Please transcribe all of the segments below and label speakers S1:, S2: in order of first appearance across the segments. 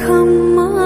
S1: come on.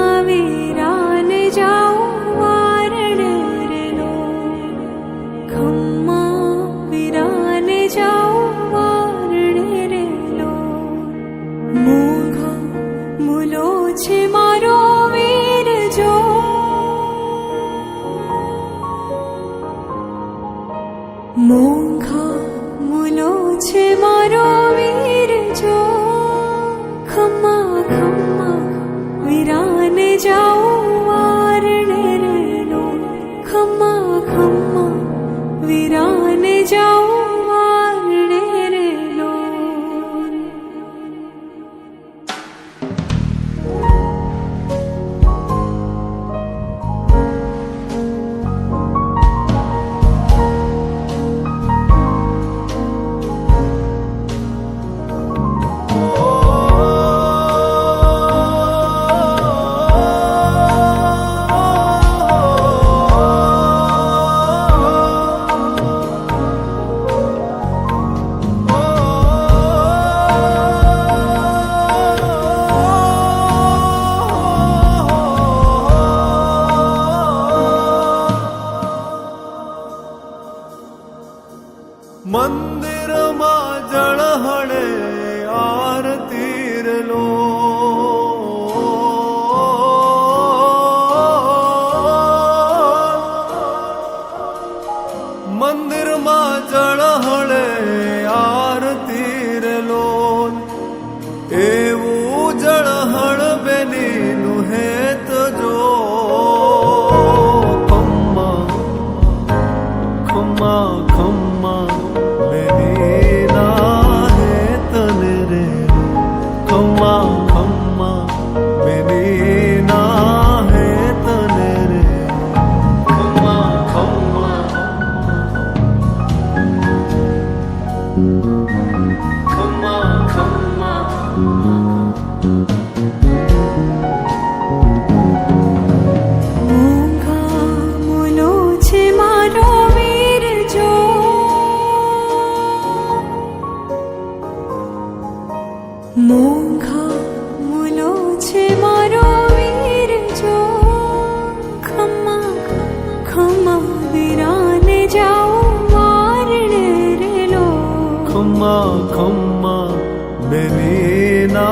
S2: કાજળ આર તીરલો. મંદિરમાં જળ હળે खम्मा खम्मा मेरे ना